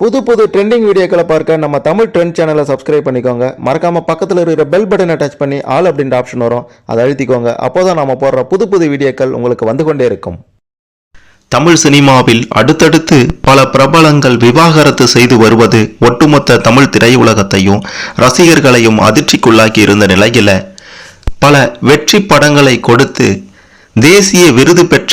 புது புது ட்ரெண்டிங் வீடியோக்களை பார்க்க நம்ம தமிழ் ட்ரெண்ட் சேனலை சப்ஸ்கிரைப் பண்ணிக்கோங்க. மறக்காமல் பக்கத்தில் இருக்கிற பெல் பட்டனை டச் பண்ணி ஆல் அப்படின்ற ஆப்ஷன் வரும். அதை அழுத்திக்கோங்க. அப்போதான் நம்ம போடுற புது புது வீடியோக்கள் உங்களுக்கு வந்து கொண்டே இருக்கும். தமிழ் சினிமாவில் அடுத்தடுத்து பல பிரபலங்கள் விவாகரத்து செய்து வருவது ஒட்டுமொத்த தமிழ் திரையுலகத்தையும் ரசிகர்களையும் அதிர்ச்சிக்குள்ளாக்கி இருந்த நிலையில் பல வெற்றி படங்களை கொடுத்து தேசிய விருது பெற்ற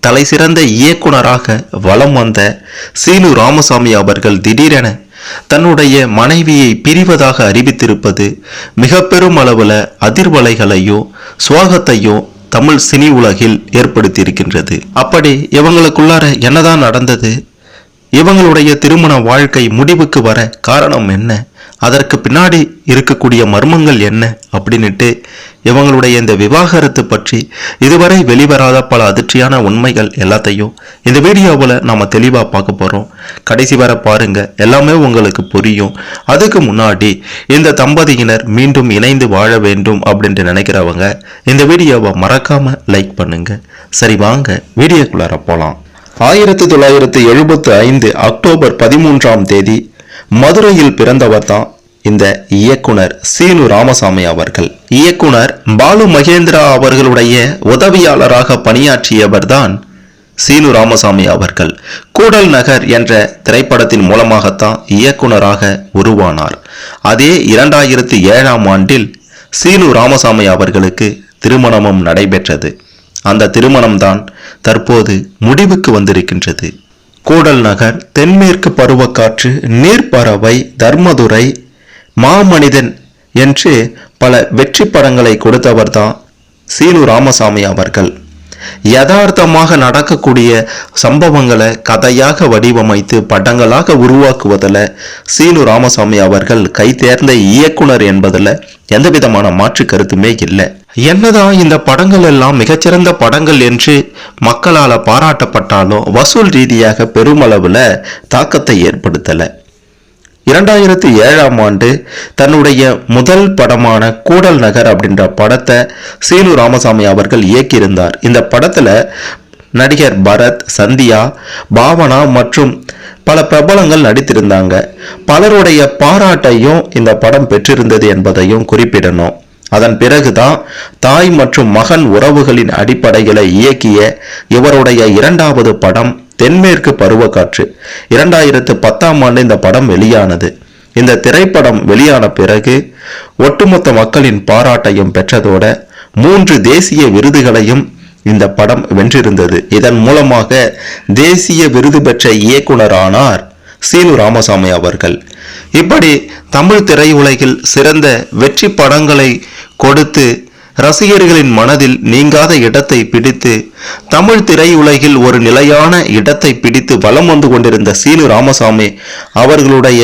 தலைசிறந்த இயக்குனராக வலம் வந்த சீனு ராமசாமி அவர்கள் திடீரென தன்னுடைய மனைவியை பிரிவதாக அறிவித்திருப்பது மிக பெரும் அளவில் அதிர்வலைகளையும் சுவாகத்தையும் தமிழ் சினி உலகில் ஏற்படுத்தியிருக்கின்றது. அப்படி இவங்களுக்குள்ளார என்னதான் நடந்தது இவங்களுடைய திருமண வாழ்க்கை முடிவுக்கு வர காரணம் என்ன? அதற்கு பின்னாடி இருக்கக்கூடிய மர்மங்கள் என்ன? அப்படின்னுட்டு இவங்களுடைய இந்த விவாகரத்து பற்றி இதுவரை வெளிவராத பல அதிர்ச்சியான உண்மைகள் எல்லாத்தையும் இந்த வீடியோவில் நாம் தெளிவாக பார்க்க போகிறோம் கடைசி வர பாருங்க எல்லாமே உங்களுக்கு புரியும். அதுக்கு முன்னாடி இந்த தம்பதியினர் மீண்டும் இணைந்து வாழ வேண்டும் அப்படின்ட்டு நினைக்கிறவங்க இந்த வீடியோவை மறக்காமல் லைக் பண்ணுங்க. சரி வாங்க வீடியோக்குள்ளார போகலாம் ஆயிரத்தி தொள்ளாயிரத்தி எழுபத்தி ஐந்து அக்டோபர் பதிமூன்றாம் தேதி மதுரையில் பிறந்தவர் தான் இந்த இயக்குனர் சீனு ராமசாமி அவர்கள். இயக்குனர் பாலு மகேந்திரா அவர்களுடைய உதவியாளராக பணியாற்றியவர் தான் சீனு ராமசாமி அவர்கள். கூடல் நகர் என்ற திரைப்படத்தின் மூலமாகத்தான் இயக்குனராக உருவானார். அதே இரண்டாயிரத்தி ஏழாம் ஆண்டில் சீனு ராமசாமி அவர்களுக்கு திருமணமும் நடைபெற்றது. அந்த திருமணம்தான் தற்போது முடிவுக்கு வந்திருக்கின்றது. கூடல் நகர் தென்மேற்கு பருவக்காற்று நீர்ப்பறவை தர்மதுரை மாமனிதன் என்று பல வெற்றி படங்களை கொடுத்தவர்தான் சீனு ராமசாமி அவர்கள். யதார்த்தமாக நடக்கக்கூடிய சம்பவங்களை கதையாக வடிவமைத்து படங்களாக உருவாக்குவதில் சீனு ராமசாமி அவர்கள் கைதேர்ந்த இயக்குனர் என்பதில் எந்த விதமான மாற்று கருத்துமே இல்லை. என்னதான் இந்த படங்கள் எல்லாம் மிகச்சிறந்த படங்கள் என்று மக்களால் பாராட்டப்பட்டாலும் வசூல் ரீதியாக பெருமளவில் தாக்கத்தை ஏற்படுத்தலை. இரண்டாயிரத்தி ஏழாம் ஆண்டு தன்னுடைய முதல் படமான கூடல் நகர் அப்படின்ற படத்தை சீனு ராமசாமி அவர்கள் இயக்கியிருந்தார். இந்த படத்துல நடிகர் பரத் சந்தியா பாவனா மற்றும் பல பிரபலங்கள் நடித்திருந்தாங்க. பலருடைய பாராட்டையும் இந்த படம் பெற்றிருந்தது என்பதையும் குறிப்பிடணும். அதன் பிறகுதான் தாய் மற்றும் மகன் உறவுகளின் அடிப்படைகளை இயக்கிய இவருடைய இரண்டாவது படம் தென்மேற்கு பருவக்காற்று. இரண்டாயிரத்து பத்தாம் ஆண்டு இந்த படம் வெளியானது. இந்த திரைப்படம் வெளியான பிறகு ஒட்டுமொத்த மக்களின் பாராட்டையும் பெற்றதோட மூன்று தேசிய விருதுகளையும் இந்த படம் வென்றிருந்தது. இதன் மூலமாக தேசிய விருது பெற்ற இயக்குனரானார் சீனு ராமசாமி அவர்கள். இப்படி தமிழ் திரையுலகில் சிறந்த வெற்றி படங்களை கொடுத்து ரசிகர்களின் மனதில் நீங்காத இடத்தை பிடித்து தமிழ் திரையுலகில் ஒரு நிலையான இடத்தை பிடித்து வலம் வந்து கொண்டிருந்த சீனு ராமசாமி அவர்களுடைய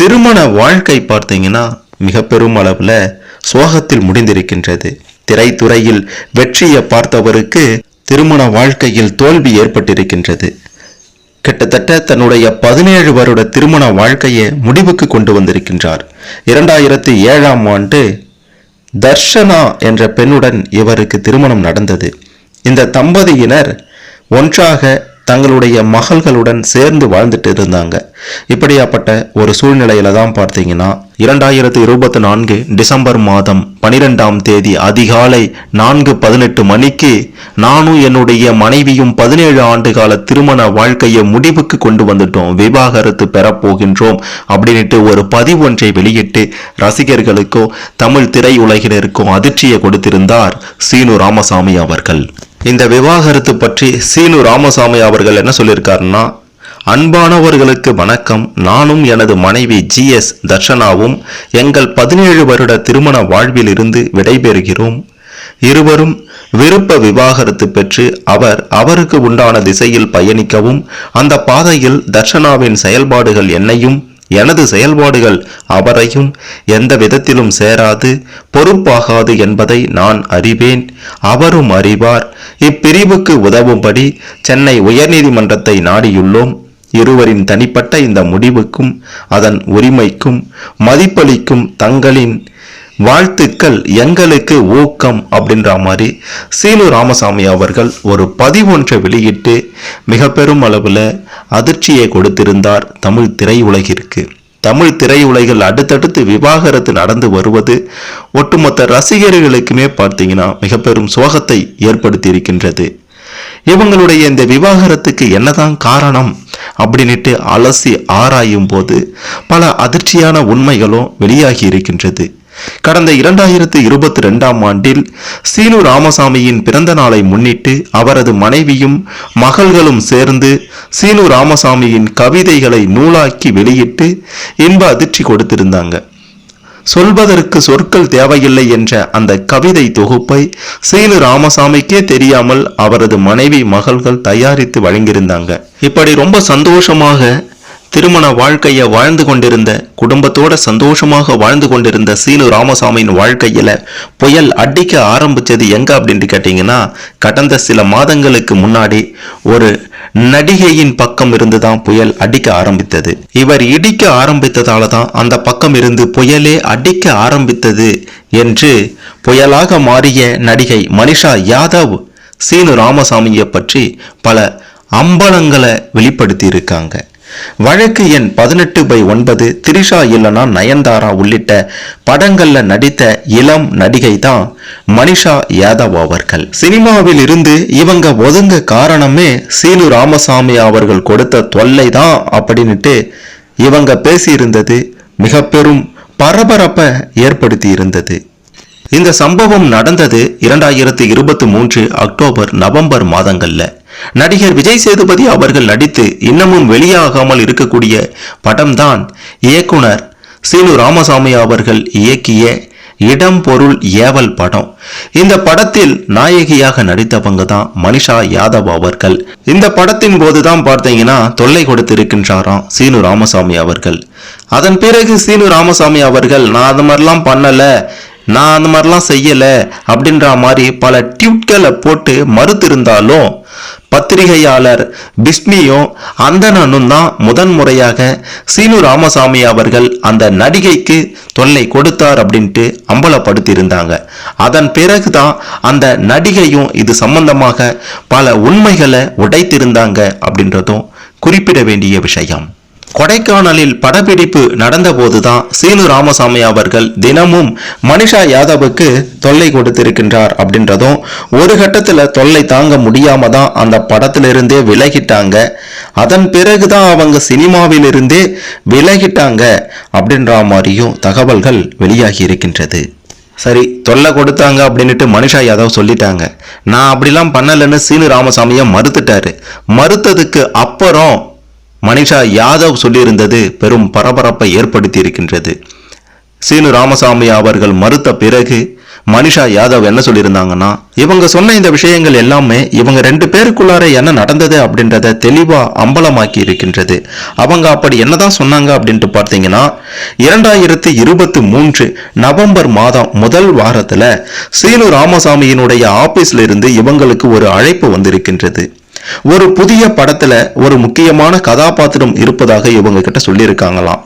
திருமண வாழ்க்கை பார்த்தீங்கன்னா மிக பெரும் அளவில் சோகத்தில் முடிந்திருக்கின்றது. திரைத்துறையில் வெற்றியை பார்த்தவருக்கு திருமண வாழ்க்கையில் தோல்வி ஏற்பட்டிருக்கின்றது. கிட்டத்தட்ட தன்னுடைய பதினேழு வருட திருமண வாழ்க்கையை முடிவுக்கு கொண்டு வந்திருக்கின்றார். இரண்டாயிரத்தி ஏழாம் ஆண்டு தர்ஷனா என்ற பெண்ணுடன் இவருக்கு திருமணம் நடந்தது. இந்த தம்பதியினர் ஒன்றாக தங்களுடைய மகள்களுடன் சேர்ந்து வாழ்ந்துட்டு இருந்தாங்க. இப்படியாப்பட்ட ஒரு சூழ்நிலையில தான் பார்த்தீங்கன்னா இரண்டாயிரத்தி இருபத்தி நான்கு டிசம்பர் மாதம் பனிரெண்டாம் தேதி அதிகாலை நான்கு பதினெட்டு மணிக்கு நானும் என்னுடைய மனைவியும் பதினேழு ஆண்டு கால திருமண வாழ்க்கையை முடிவுக்கு கொண்டு வந்துட்டோம். விவாகரத்து பெறப்போகின்றோம் அப்படின்ட்டு ஒரு பதிவு ஒன்றை வெளியிட்டு ரசிகர்களுக்கும் தமிழ் திரையுலகினருக்கும் அதிர்ச்சியை கொடுத்திருந்தார் சீனு ராமசாமி அவர்கள். இந்த விவாகரத்து பற்றி சீனு ராமசாமி அவர்கள் என்ன சொல்லியிருக்காருன்னா அன்பானவர்களுக்கு வணக்கம். நானும் எனது மனைவி ஜி எஸ் தர்ஷனாவும் எங்கள் பதினேழு வருட திருமண வாழ்வில் இருந்து விடைபெறுகிறோம். இருவரும் விருப்ப விவாகரத்து பெற்று அவர் அவருக்கு உண்டான திசையில் பயணிக்கவும் அந்த பாதையில் தர்ஷனாவின் செயல்பாடுகள் என்னையும் எனது செயல்பாடுகள் அவரையும் எந்த விதத்திலும் சேராது பொறுப்பாகாது என்பதை நான் அறிவேன். அவரும் அறிவார். இப்பிரிவுக்கு உதவும்படி சென்னை உயர்நீதிமன்றத்தை நாடியுள்ளோம். இருவரின் தனிப்பட்ட இந்த முடிவுக்கும் அதன் உரிமைக்கும் மதிப்பளிக்கும் தங்களின் வாழ்த்துக்கள் எங்களுக்கு ஊக்கம் அப்படின்ற மாதிரி சீனு ராமசாமி அவர்கள் ஒரு பதிவொன்றை வெளியிட்டு மிக பெரும் அளவில் அதிர்ச்சியை கொடுத்திருந்தார் தமிழ் திரையுலகிற்கு. தமிழ் திரையுலகில் அடுத்தடுத்து விவாகரத்து நடந்து வருவது ஒட்டுமொத்த ரசிகர்களுக்குமே பார்த்தீங்கன்னா மிக பெரும் சோகத்தை ஏற்படுத்தி இருக்கின்றது இவங்களுடைய இந்த விவாகரத்துக்கு என்னதான் காரணம் அப்படின்னுட்டு அலசி ஆராயும் போது பல அதிர்ச்சியான உண்மைகளும் வெளியாகி இருக்கின்றது கடந்த இரண்டாயிரத்து இருபத்தி ரெண்டாம் ஆண்டில் சீனு ராமசாமியின் பிறந்த நாளை முன்னிட்டு அவரது மனைவியும் மகள்களும் சேர்ந்து சீனு ராமசாமியின் கவிதைகளை நூலாக்கி வெளியிட்டு இன்ப அதிர்ச்சி கொடுத்திருந்தாங்க. சொல்வதற்கு சொற்கள் தேவையில்லை என்ற அந்த கவிதை தொகுப்பை சீனு ராமசாமிக்கே தெரியாமல் அவரது மனைவி மகள்கள் தயாரித்து வழங்கியிருந்தாங்க. இப்படி ரொம்ப சந்தோஷமாக திருமண வாழ்க்கையை வாழ்ந்து கொண்டிருந்த குடும்பத்தோட சந்தோஷமாக வாழ்ந்து கொண்டிருந்த சீனு ராமசாமியின் வாழ்க்கையில் புயல் அடிக்க ஆரம்பித்தது எங்க அப்படின்ட்டு கேட்டிங்கன்னா கடந்த சில மாதங்களுக்கு முன்னாடி ஒரு நடிகையின் பக்கம் இருந்து தான் புயல் அடிக்க ஆரம்பித்தது. இவர் இடிக்க ஆரம்பித்ததால தான் அந்த பக்கம் இருந்து புயலே அடிக்க ஆரம்பித்தது என்று புயலாக மாறிய நடிகை மனிஷா யாதவ் சீனு ராமசாமியை பற்றி பல அம்பலங்களை வெளிப்படுத்தி இருக்காங்க வழக்கு எண் பதினெட்டு பை ஒன்பது திரிஷா இல்லனா நயன்தாரா உள்ளிட்ட படங்கள்ல நடித்த இளம் நடிகை தான் மனிஷா யாதவ் அவர்கள். சினிமாவில் இருந்து இவங்க ஒதுங்க காரணமே சீனு ராமசாமி அவர்கள் கொடுத்த தொல்லை தான் அப்படின்னுட்டு இவங்க பேசியிருந்தது மிக பெரும் பரபரப்பை ஏற்படுத்தி இருந்தது இந்த சம்பவம் நடந்தது இரண்டாயிரத்தி இருபத்தி மூன்று அக்டோபர் நவம்பர் மாதங்கள்ல. நடிகர் விஜய் சேதுபதி அவர்கள் நடித்து இன்னமும் வெளியாகாமல் இருக்கக்கூடிய படம்தான் இயக்குனர் சீனு ராமசாமி அவர்கள் இயக்கிய இடம் பொருள் ஏவல் படம். இந்த படத்தில் நாயகியாக நடித்தவங்க தான் மனிஷா யாதவ் அவர்கள். இந்த படத்தின் போதுதான் பார்த்தீங்கன்னா தொல்லை கொடுத்திருக்கின்றாராம் சீனு ராமசாமி அவர்கள். அதன் பிறகு சீனு ராமசாமி அவர்கள் நான் அது மாதிரிலாம் பண்ணல. நான் அந்த மாதிரிலாம் செய்யலை அப்படின்ற மாதிரி பல ட்யூட்களை போட்டு மறுத்திருந்தாலும் பத்திரிகையாளர் பிஸ்மியும் அந்தணனும் தான் முதன் முறையாக சீனு ராமசாமி அவர்கள் அந்த நடிகைக்கு தொல்லை கொடுத்தார் அப்படின்ட்டு அம்பலப்படுத்தியிருந்தாங்க. அதன் பிறகு தான் அந்த நடிகையும் இது சம்பந்தமாக பல உண்மைகளை உடைத்திருந்தாங்க அப்படின்றதும் குறிப்பிட வேண்டிய விஷயம். கொடைக்கானலில் படப்பிடிப்பு நடந்தபோதுதான் சீனு ராமசாமி அவர்கள் தினமும் மனிஷா யாதவுக்கு தொல்லை கொடுத்திருக்கின்றார் அப்படின்றதும் ஒரு கட்டத்தில் தொல்லை தாங்க முடியாம தான் அந்த படத்திலிருந்தே விலகிட்டாங்க. அதன் பிறகுதான் அவங்க சினிமாவிலிருந்தே விலகிட்டாங்க அப்படின்ற மாதிரியும் தகவல்கள் வெளியாகி இருக்கின்றது. சரி தொல்லை கொடுத்தாங்க அப்படின்ட்டு மனிஷா யாதவ் சொல்லிட்டாங்க. நான் அப்படிலாம் பண்ணலைன்னு சீனு ராமசாமியை மறுத்துட்டாரு. மறுத்ததுக்கு அப்புறம் மனிஷா யாதவ் சொல்லியிருந்தது பெரும் பரபரப்பை ஏற்படுத்தி இருக்கின்றது சீனு ராமசாமி அவர்கள் மறுத்த பிறகு மனிஷா யாதவ் என்ன சொல்லியிருந்தாங்கன்னா இவங்க சொன்ன இந்த விஷயங்கள் எல்லாமே இவங்க ரெண்டு பேருக்குள்ளார என்ன நடந்தது அப்படின்றத தெளிவாக அம்பலமாக்கி இருக்கின்றது. அவங்க அப்படி என்னதான் சொன்னாங்க அப்படின்ட்டு பார்த்தீங்கன்னா இரண்டாயிரத்தி இருபத்தி மூன்று நவம்பர் மாதம் முதல் வாரத்தில் சீனு ராமசாமியினுடைய ஆபீஸ்ல இருந்து இவங்களுக்கு ஒரு அழைப்பு வந்திருக்கின்றது. ஒரு புதிய படத்துல ஒரு முக்கியமான கதாபாத்திரம் இருப்பதாக இவங்க கிட்ட சொல்லியிருக்காங்களாம்.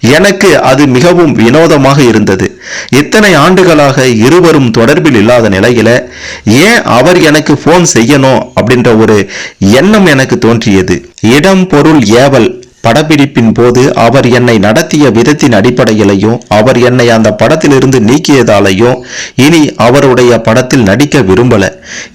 எனக்கு அது மிகவும் வினோதமாக இருந்தது. இத்தனை ஆண்டுகளாக இருவரும் தொடர்பில் இல்லாத நிலையில ஏன் அவர் எனக்கு போன் செய்யணும் அப்படின்ற ஒரு எண்ணம் எனக்கு தோன்றியது. இடம் பொருள் ஏவல் படப்பிடிப்பின் போது அவர் என்னை நடத்திய விதத்தின் அடிப்படையிலையும் அவர் என்னை அந்த படத்திலிருந்து நீக்கியதாலையும் இனி அவருடைய படத்தில் நடிக்க விரும்பல.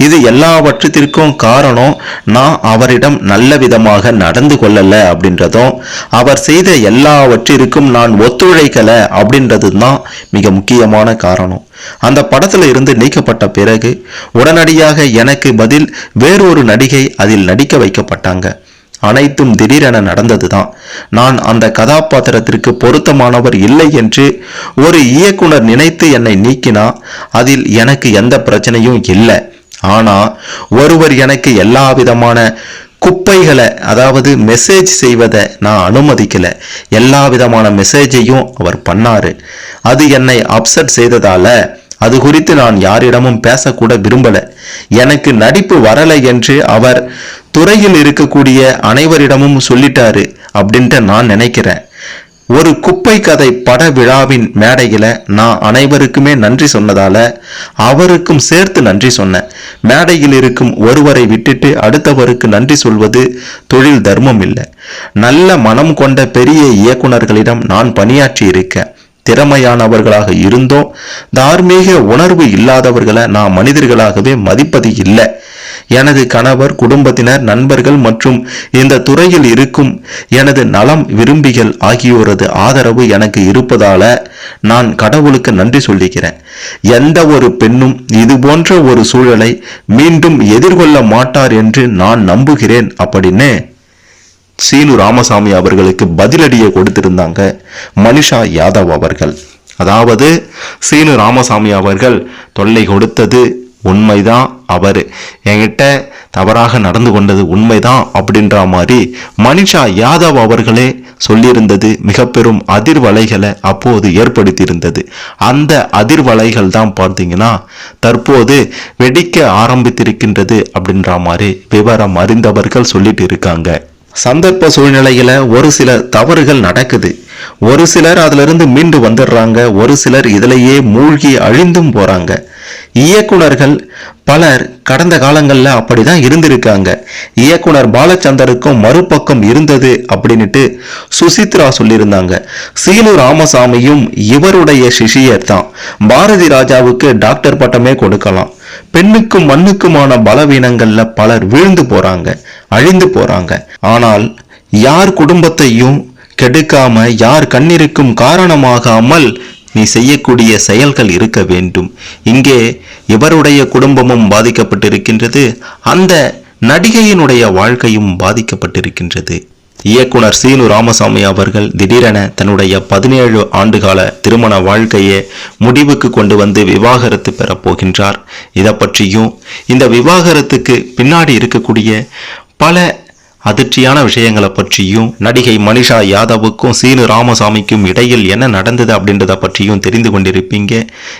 இது எல்லாவற்றத்திற்கும் காரணம் நான் அவரிடம் நல்ல விதமாக நடந்து கொள்ளல அப்படின்றதும் அவர் செய்த எல்லாவற்றிற்கும் நான் ஒத்துழைக்கல அப்படின்றது தான் மிக முக்கியமான காரணம். அந்த படத்தில் இருந்து நீக்கப்பட்ட பிறகு உடனடியாக எனக்கு பதில் வேறொரு நடிகை அதில் நடிக்க வைக்கப்பட்டாங்க. அனைத்தும் திடீரென நடந்ததுதான். நான் அந்த கதாபாத்திரத்திற்கு பொருத்தமானவர் இல்லை என்று ஒரு இயக்குனர் நினைத்து என்னை நீக்கினா அதில் எனக்கு எந்த பிரச்சனையும் இல்லை. ஆனா ஒருவர் எனக்கு எல்லா விதமான குப்பைகளை அதாவது மெசேஜ் செய்வதை நான் அனுமதிக்கல. எல்லா விதமான மெசேஜையும் அவர் பண்ணாரு. அது என்னை அப்செட் செய்ததால அது குறித்து நான் யாரிடமும் பேசக்கூட விரும்பல. எனக்கு நடிப்பு வரலை என்று அவர் துறையில் இருக்கக்கூடிய அனைவரிடமும் சொல்லிட்டாரு அப்படின்ட்டு நான் நினைக்கிறேன். ஒரு குப்பை கதை பட விழாவின் மேடையில நான் அனைவருக்குமே நன்றி சொன்னதால அவருக்கும் சேர்த்து நன்றி சொன்னேன். மேடையில் இருக்கும் ஒருவரை விட்டுட்டு அடுத்தவருக்கு நன்றி சொல்வது தொழில் தர்மம் இல்லை. நல்ல மனம் கொண்ட பெரிய இயக்குனர்களிடம் நான் பணியாற்றி இருக்கேன். திறமையானவர்களாக இருந்தோம். தார்மீக உணர்வு இல்லாதவர்களை நான் மனிதர்களாகவே மதிப்பது இல்லை. எனது கணவர் குடும்பத்தினர் நண்பர்கள் மற்றும் இந்த துறையில் இருக்கும் எனது நலம் விரும்பிகள் ஆகியோரது ஆதரவு எனக்கு இருப்பதால நான் கடவுளுக்கு நன்றி சொல்லுகிறேன். எந்த ஒரு பெண்ணும் இது போன்ற ஒரு சூழலை மீண்டும் எதிர்கொள்ள மாட்டார் என்று நான் நம்புகிறேன் அப்படின்னு சீனு ராமசாமி அவர்களுக்கு பதிலடியை கொடுத்திருந்தாங்க மனிஷா யாதவ் அவர்கள். அதாவது சீனு ராமசாமி அவர்கள் தொல்லை கொடுத்தது உண்மைதான் அவர். என்கிட்ட தவறாக நடந்து கொண்டது உண்மைதான் அப்படின்ற மாதிரி மனிஷா யாதவ் அவர்களே சொல்லியிருந்தது மிக பெரும் அதிர்வலைகளை அப்போது ஏற்படுத்தியிருந்தது. அந்த அதிர்வலைகள் தான் பார்த்தீங்கன்னா தற்போது வெடிக்க ஆரம்பித்திருக்கின்றது அப்படின்ற மாதிரி விவரம் அறிந்தவர்கள் சொல்லிட்டு இருக்காங்க. சந்தர்ப்ப சூழ்நிலையில் ஒரு சில தவறுகள் நடக்குது. ஒரு சிலர் அதிலிருந்து மீண்டு வந்துடுறாங்க ஒரு சிலர் இதிலேயே மூழ்கி அழிந்தும் போகிறாங்க இயக்குனர்கள் பலர் கடந்த காலங்கள்ல அப்படிதான் இருந்திருக்காங்க. இயக்குனர் பாலச்சந்தருக்கும் மறுபக்கம் இருந்தது அப்படின்னுட்டு சுசித்ரா சொல்லியிருந்தாங்க. சீனு ராமசாமியும் இவருடைய சிஷியர் தான் பாரதி ராஜாவுக்கு டாக்டர் பட்டமே கொடுக்கலாம். பெண்ணுக்கும் மண்ணுக்குமான பலவீனங்கள்ல பலர் வீழ்ந்து போறாங்க அழிந்து போறாங்க. ஆனால் யார் குடும்பத்தையும் கெடுக்காம யார் கண்ணிருக்கும் காரணமாகாமல் நீ செய்யக்கூடிய செயல்கள் இருக்க வேண்டும். இங்கே இவருடைய குடும்பமும் பாதிக்கப்பட்டிருக்கின்றது அந்த நடிகையினுடைய வாழ்க்கையும் பாதிக்கப்பட்டிருக்கின்றது. இயக்குனர் சீனு ராமசாமி அவர்கள் திடீரென தன்னுடைய பதினேழு ஆண்டுகால திருமண வாழ்க்கையை முடிவுக்கு கொண்டு வந்து விவாகரத்து பெறப்போகின்றார் இதை பற்றியும் இந்த விவாகரத்துக்கு பின்னாடி இருக்கக்கூடிய பல அதிர்ச்சியான விஷயங்களை பற்றியும் நடிகை மனிஷா யாதவுக்கும் சீனு ராமசாமிக்கும் இடையில் என்ன நடந்தது அப்படின்றத பற்றியும் தெரிந்து கொண்டிருப்பீங்க.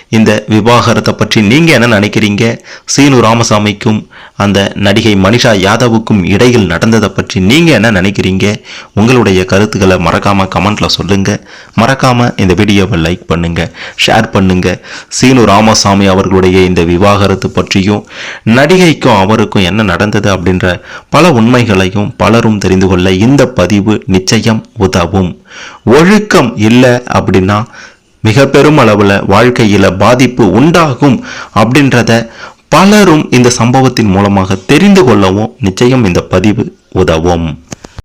இந்த விவாகரத்தை பற்றி நீங்க என்ன நினைக்கிறீங்க? சீனு ராமசாமிக்கும் அந்த நடிகை மனிஷா யாதவுக்கும் இடையில் நடந்ததை பற்றி நீங்க என்ன நினைக்கிறீங்க? உங்களுடைய கருத்துக்களை மறக்காம கமெண்ட்ல சொல்லுங்க. மறக்காம இந்த வீடியோவை லைக் பண்ணுங்க. ஷேர் பண்ணுங்க. சீனு ராமசாமி அவர்களுடைய இந்த விவாகரத்து பற்றியும் நடிகைக்கும் அவருக்கும் என்ன நடந்தது அப்படின்ற பல உண்மைகளையும் பலரும் தெரிந்து கொள்ள இந்த பதிவு நிச்சயம் உதவும். ஒழுக்கம் இல்லை அப்படின்னா மிக பெரும் அளவில் வாழ்க்கையில் பாதிப்பு உண்டாகும் அப்படின்றத பலரும் இந்த சம்பவத்தின் மூலமாக தெரிந்து கொள்ளவும் நிச்சயம் இந்த பதிவு உதவும்.